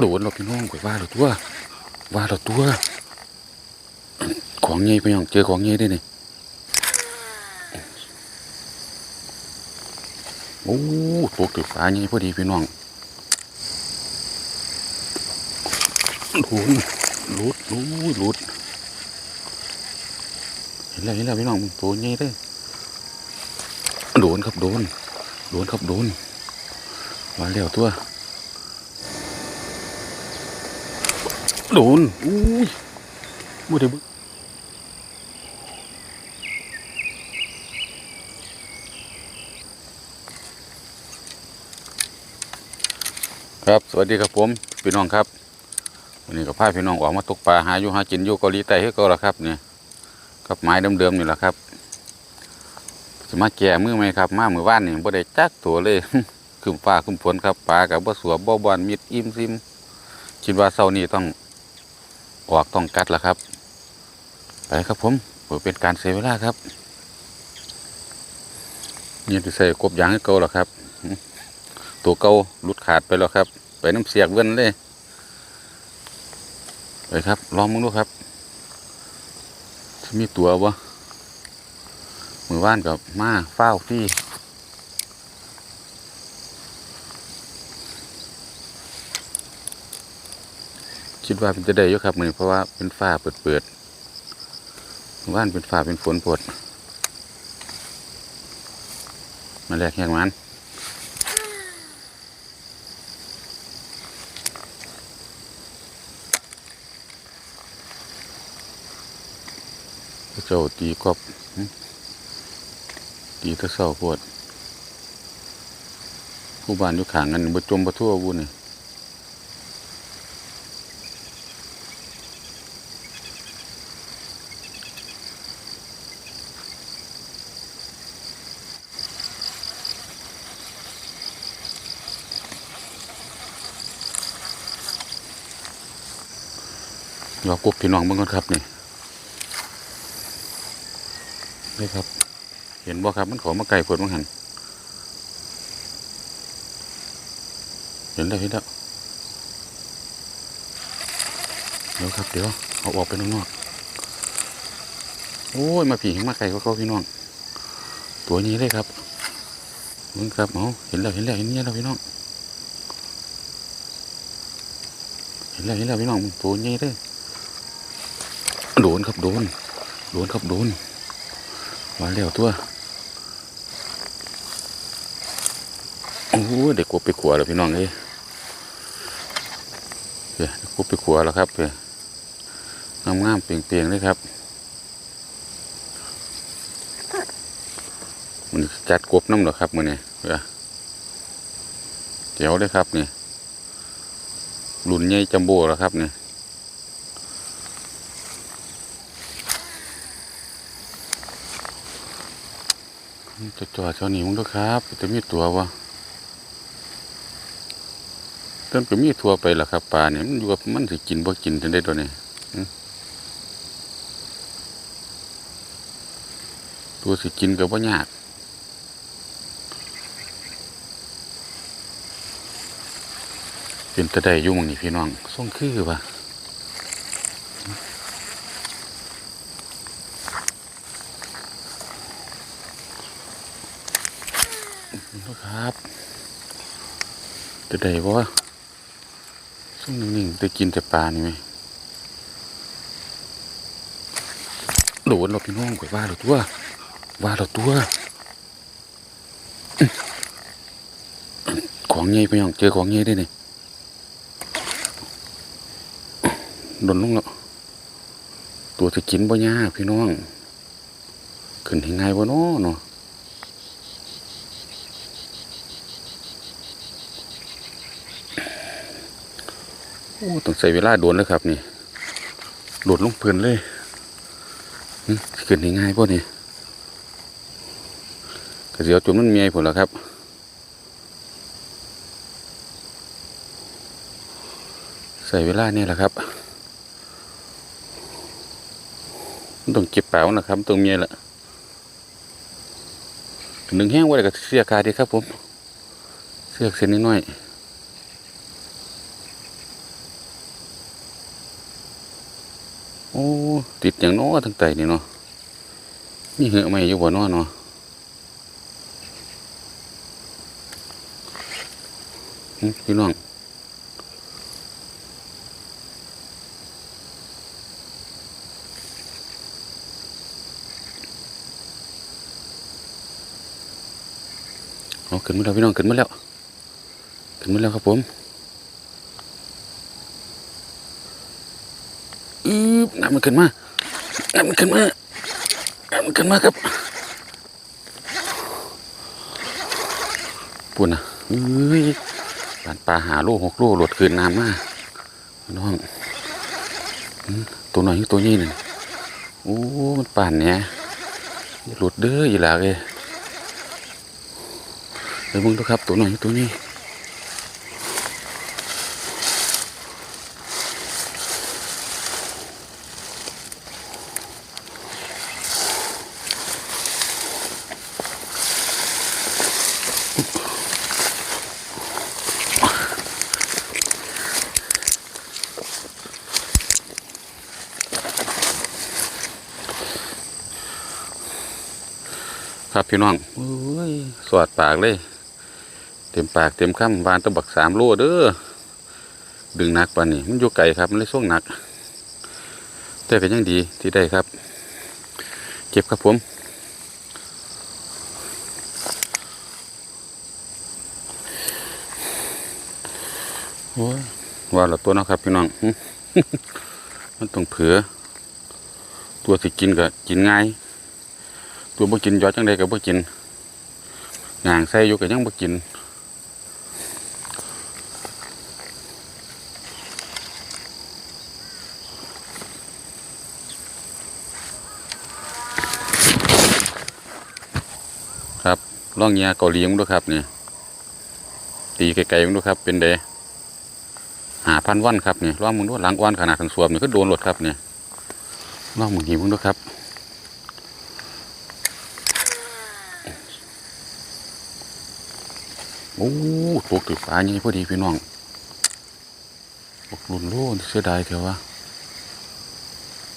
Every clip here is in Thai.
โดนเราพี่น้องไปว่าเราตัว ว่าเราตัว ของเงี้ยพี่น้องเจอของเงี้ยได้นี่โอ้ตกถือฟ้าเงี้ยพอดีพี่น้องหลุดหลุดหลุดหลุดเห็นแล้วเห็นแล้วพี่น้องตัวเงี้ยได้โดนครับโดนโดนครับโดนมาแล้วตัว โดนอุ้ยบ่ได้เบิ่งครับสวัสดีครับผมพี่น้องครับวันนี้ก็พาพี่น้องออกมาตกปลาหาอยู่หากินอยู่เกาหลีใต้ให้ก็แล้วครับเนี่ยกับไม้เดิมๆนี่แหละครับสมาแก่มือไหมครับ มามือว่านนี่บ่ได้จักตัวเลยขึ้นฟ้าขึ้นฝนครับปลากับบ่สัวบ่บอนมิดอิ่มซิมคิดว่าเช้านี้ต้อง ออกต้องกัดแล้วครับ ไปครับผมเพื่อเป็นการเสียเวลาครับนี่ที่ใส่กบยางให้เก่าแล้วครับ ตัวเก่าหลุดขาดไปแล้วครับ ไปน้ำเสียกเว้นเลยไปครับ ลองมึงดูครับมีตัววะมือว่านกับมาเฝ้าที่ คิดว่าเป็นจะได้อยู่ครับมือนเพราะว่าเป็นฝ้าเปิดเปิดว่านเป็นฝ้าเป็นฝนปวดมาแลกแหงมันเจ้าตีกอบตีตะเศร้าปวดผู้บ้านอยู่ขางกันบ่จมบ่ทั่ววุ้น นี่รอกบพี่น้องเบ้างก่อนครับนี่นี่ครับ เห็นบ่ครับมันขอมาไก่ผลมังหันเห็นแล้วเห็นแล้วเดี๋ยวครับเดี๋ยวเอาออกไปข้างนอกโอ้ยมาผีมาไก่ก็เขาพี่น้อง ตัวนี้เลยครับมึงครับเอาเห็นแล้วเห็นแล้วเห็นเนี้ยแล้วพี่น้องเห็นแล้วเห็นแล้วพี่น้องตัวนี้เลย โดนครับโดน โดนครับโดนมาแล้วตัวโอ้โหเด็กกบไปขัวแล้วพี่น้องเอ้ยเดี๋ยวเด็กกบไปขัวแล้วครับเดี๋ยวงามๆเปลี่ยงๆเลยครับมันจัดกบน้ำเหรอครับมือนี่เดี๋ยวเจ๋วเลยครับนี่รุ่นใหญ่จัมโบ้แล้วครับนี่ จะจอดเท่านี้มึงด้วยครับจะมีตัววะต้นก็มีทัวไปละครับปลาเนี่ยมันอยู่กับมันสิกินบ่กินจังได้ตัวนี้ตัวสิกินก็บ่ยากเป็นตะไดอยู่มึงนี่พี่น้องส่งคือปะ ครับตะได้บ่ส่งนิ่งๆได้กินแต่ปลานี่ไหมโดนเราพี่น้องกว่าเราตัว ว่าเราตัว ของเงี้ยพี่น้องเจอของเงี้ยได้นี่โดนลงแล้วตัวจะกินบ่ยาพี่น้อง ขึ้นยังไงบ่นาะเนาะ โอ้ต้องใส่เวลาโดนแล้วครับนี่โดดลงเพื่อนเลยขึ้นยังไงบ่นี่ก็เดี๋ยวจมมันเมียผลแล้วครับใส่เวลานี่แหละครับต้องเก็บเปล่านะครับ ตรงเมียแหละหนึ่งแห้งไว้กับเสียคาดีครับผม เสือกเส้นนิดหน่อย โอ้ติดอย่างน้อทั้งไตนี่เนาะนี่เหอะไม่อยู่บ่นอเนาะพี่น้องเอาขึ้นมาแล้วพี่น้องขึ้นมาแล้วขึ้นมาแล้วครับผมอืบ น้ำมันขึ้นมาน้ำมันขึ้นมาน้ำมันขึ้นมาครับปุ่นอะเอ้ยปานปลาหาโลหกโลหลดคืนน้ำมาน้องตัวน้อยตัวนี้หนี่โอ้มันป่านเนี่ยหลุดเด้ออีหลาเลยเดี๋ยวมึงดูครับตัวน้อยตัวนี้ พี่น้องโอ้ยสวดปากเลย เต็มปากเต็มคำวานตะบักสามโลเด้อดึงหนักปานนี้มันอยู่ไกลครับมันเลยส่วงหนัก แต่ก็ยังดีที่ได้ครับ เก็บครับผมโอ้ยว่าและตัวเนาะครับพี่น้องมันต้องเผือ ตัวสิกินก็กินง่าย ตัวบ่กินยอดจังใดก็บ่กินงางใส่อยู่ก็ยังบ่กินครับล่องเงียเกาหลีมั้งด้วยครับนี่ตีไกลๆมั้งด้วยครับ เป็นเดหาพันวันครับนี่ล่องมึงด้วยหลังวันขนาดทั้งสวมนี่ก็โดนรถครับนี่ล่องมึงหีมึงด้วยครับ โอ้ตกถือฟ้านี่พอดีพี่น้องตกหลุนโล่เสียดายเถอะวะ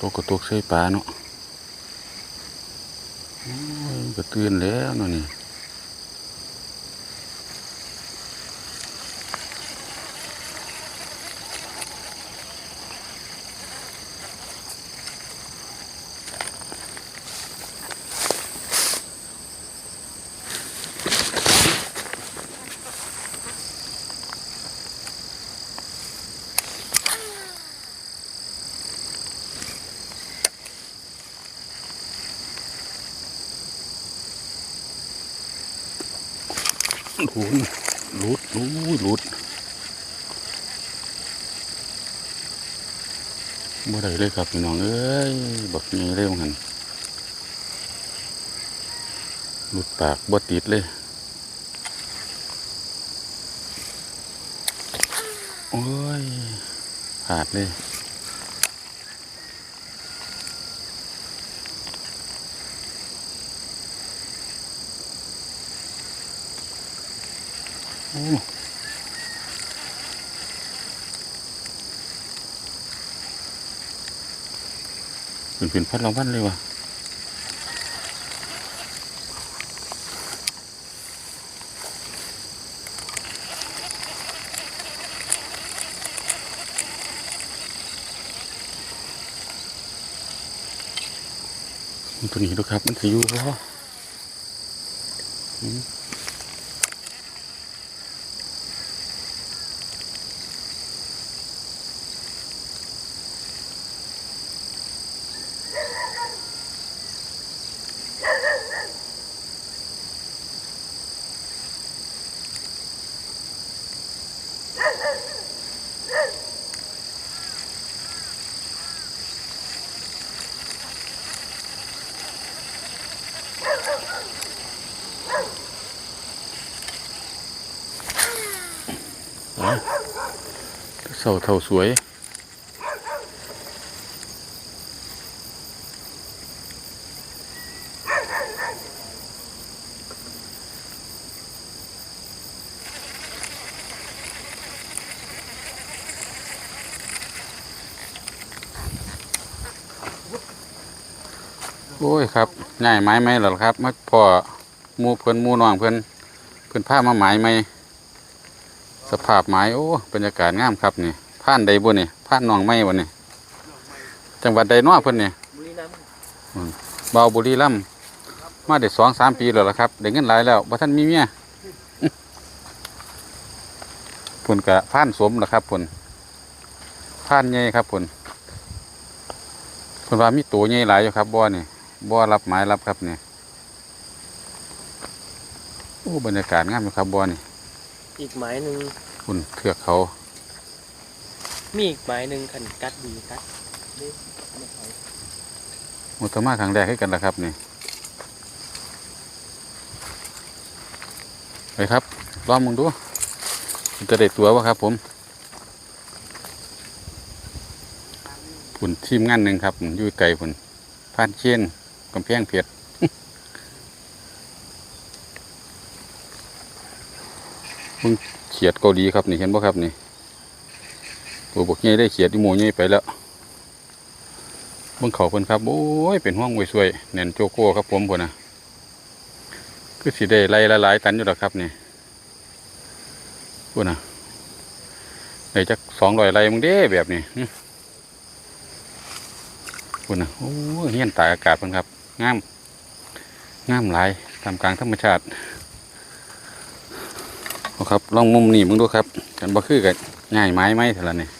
ตกกระตกใส่ปลาเนาะก็เตือนแล้วเนาะนี่ หลุดหลุดหลุดหลุดบ่ได้เลยครับพี่น้องเอ้ยบักนี้เร็วหันหลุดปากบ่ติดเลยโอ้ยขาดเลย เป็นเป็นพัดรางวัลเลยวะตัวนี้ดูครับ มันสิอยู่บ่อื เสาเท่าสวย โอ้ยครับง่ายไม้ไหมหรอครับมาพ่อมูเพิ่นมูนองเพิ่นเพิ่นพามาหมายไหม สภาพหมายโอ้บรรยากาศงามครับนี่ผ่านใดบ่นี่ผ่านหนองไม้บ่นี่จังหวัดใดน้อเพิ่นนี่บุรีรัมย์เบาบุรีรัมย์มาได้สองสามปีแล้วล่ะครับได้เงินหลายแล้วบ่ท่านมีเมียผลกะผ่านสมล่ะครับผลผ่านใหญ่ครับผลผลว่ามีตัวใหญ่หลายอยู่ครับบ่อนี่บ่อรับหมายรับครับนี่โอ้บรรยากาศงามอยู่ครับบ่อนี่ อีกหมายหนึ่งคุณเทือกเขา มีอีกหมายหนึ่งขันกัดดีกัดเด้ไม่เอามุตมาครั้งแรกให้กันละครับนี่ไปครับลองมึงดูมันจะได้ตัววะครับ ผมผุนทีมงานหนึ่งครับอยู่ไกลผุนพานเชียนกำแพงเพชร มึงเขียดเกาหลีครับนี่เห็นบ่ครับนี่ตัวบกใหญ่ได้เขียดที่หมูใหญ่ไปแล้วเบิ่งเขาเพิ่นครับโอ้ยเป็นห้องไว้ช่วยแน่นโจโก้ครับผมพ่นน่ะคือสิได้ไล่ละหลายตันอยู่ดอครับนี่พ่นน่ะได้จักสองร้อยไร่มึงเด้แบบนี้หึพุ่นน่ะโอ้ยเฮียนตากอากาศเพิ่นครับงามงามหลายทำกลางธรรมชาติ ครับลองมุมนี่มึงดูครับกันบ่คือกันง่ายไม้ไหมเท่านั้นนี่ย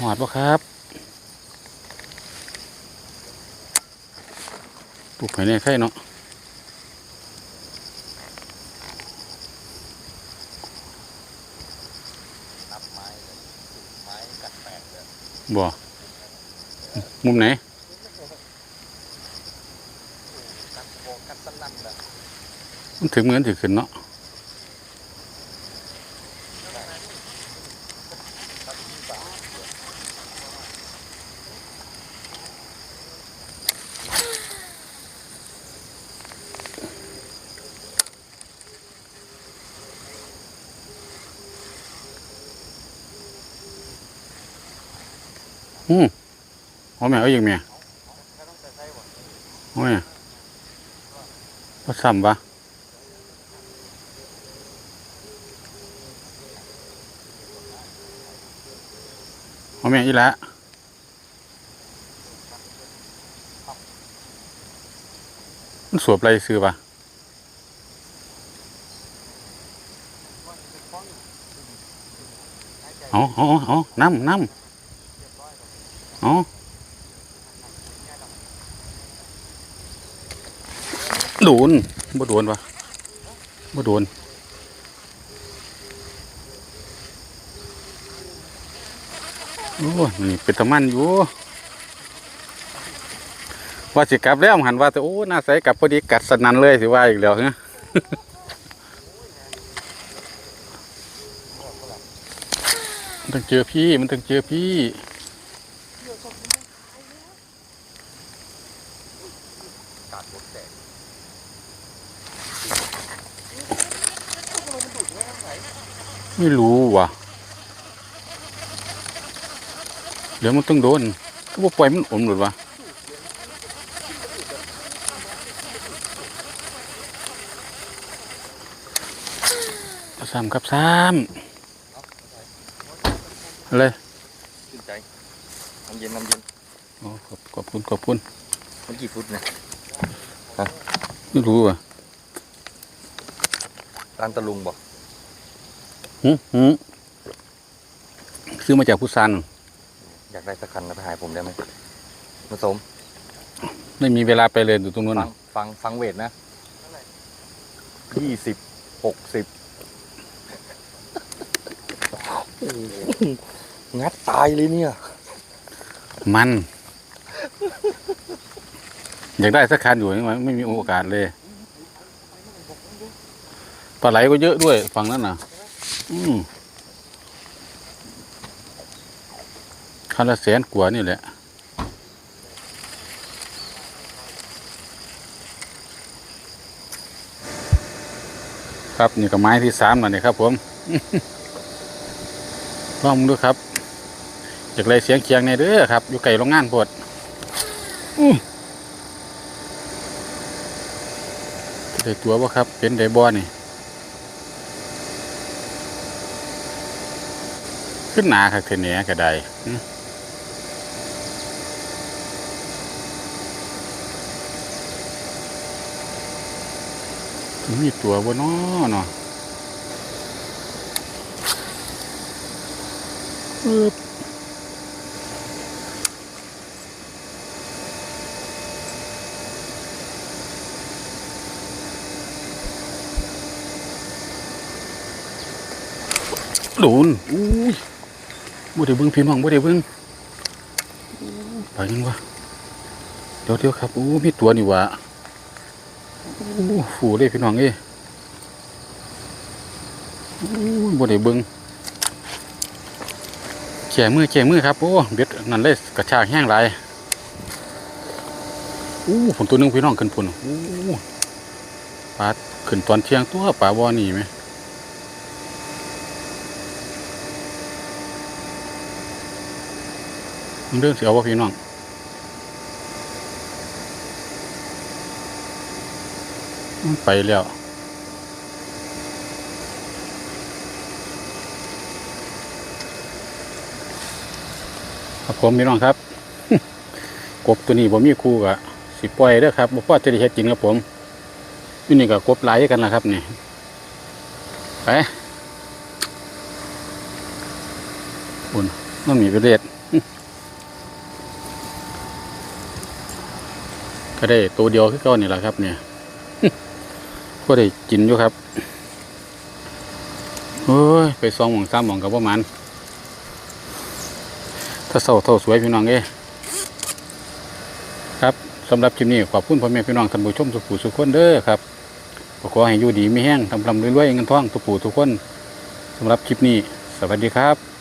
หอดบ่ครับปลูกไผ่เนี่ยไข่เนาะบ่มุมไหน กัดสนั่นแบบ มันถึงเหมือนถึงขึ้นเนาะอืมเอาแม่เอาอีกแม่เอาแม่ว่าซ้ำปะ เอา แม่อีละมันสวบไรซื้อปะเอาเอาเอาเอน้ำน้ำเอาโดนบ่โดนปะบ่โดน โอ้นี่เป็นตะมันอยู่ว่าสิกลับแล้วหันว่าแต่โอ้น่าใส่กลับพอดีกัดสนันเลยสิว่าอีกแล้วเนะมันต้องเจอพี่มันต้องเจอพี่ไม่รู้ว่ะ เดี๋ยวมันต้องโดนก็บ่ปล่อยมันอมหลุดวะซ้ำครับซ้ำอะไรชื่นใจน้ำเย็นน้ำเย็นโอ้ขอบขอบคุณขอบคุณมันกี่ฟุตนะไม่รู้อะร้านตะลุงบอกหืมหืมซื้อมาจากพุทธซัน อยากได้สักคันนะไปหายผมได้ไหมมาสมไม่มีเวลาไปเลยอยู่ตรงนู้นฟัน่ะงฟังฟังเวทนะยี่สิบหกสิบงัดตายเลยเนี่ย มัน อยากได้สักคันอยู่นี่มันไม่มีโอกาสเลยปลาไหลก็เยอะด้วยฝั่งนั้นน่ะอืม นละแสนกว่านี่แหละครับนี่ก็ไม้ที่สามแล้วนี่ครับ ผมลองดูครับจากไรเสียงเคียงในเด้อครับ อยู่ไกลโรงงานโพดอได้ตัวบ่ครับ เป็นไดบ่นี่ ขึ้นหนาครับเทเนียก็ได มีตัวบ่น้อเนาะปึ๊บโดนอุ้ยบ่ได้เบิ่งพี่น้องบ่ได้เบิ่งอู้ไปยังวะเดี๋ยวเดี๋ยวครับอู้มีตัวนี่หวะอู้ ฝูเลยพี่น้องเอ้ยอู้บ่ได้เบิ่งแก่มือแก่มือครับ โอ้เบ็ดนั่นเลยกระชากแห้งหลายอู้ผลตัวนึงพี่น้องขึ้นพุ่นอู้ปลาขึ้นตอนเที่ยงตัวปลาบอนี่ไหมนเรื่องเสียวว่าพี่น้อง มัน ไปแล้วครับผมพี่น้องครับ กบตัวนี้ผมมีคู่กับสิปล่อยเด้อครับบ่พอจะได้เฮ็ดกินครับผมอยู่นี่กับกบหลายกันละครับนี่ไปอุ่นมันมีไปเรียดก็ได้ตัวเดียวคือเก่านี่แหละครับเนี่ย ก็ได้กินอยู่ครับเฮ้ยไปสองหมองสามหมองกับประมาณถ้าเศร้าเท่าสวยพี่น้องเอ้ครับสำหรับคลิปนี้ขอบคุณพ่อแม่พี่น้องท่านผู้ชมทุกผู้ทุกคนเด้อครับขอให้อยู่ดีไมีแห้งทำลำรวยๆเงินทองทุกผู้ทุกคนสำหรับคลิปนี้ สวัสดีครับ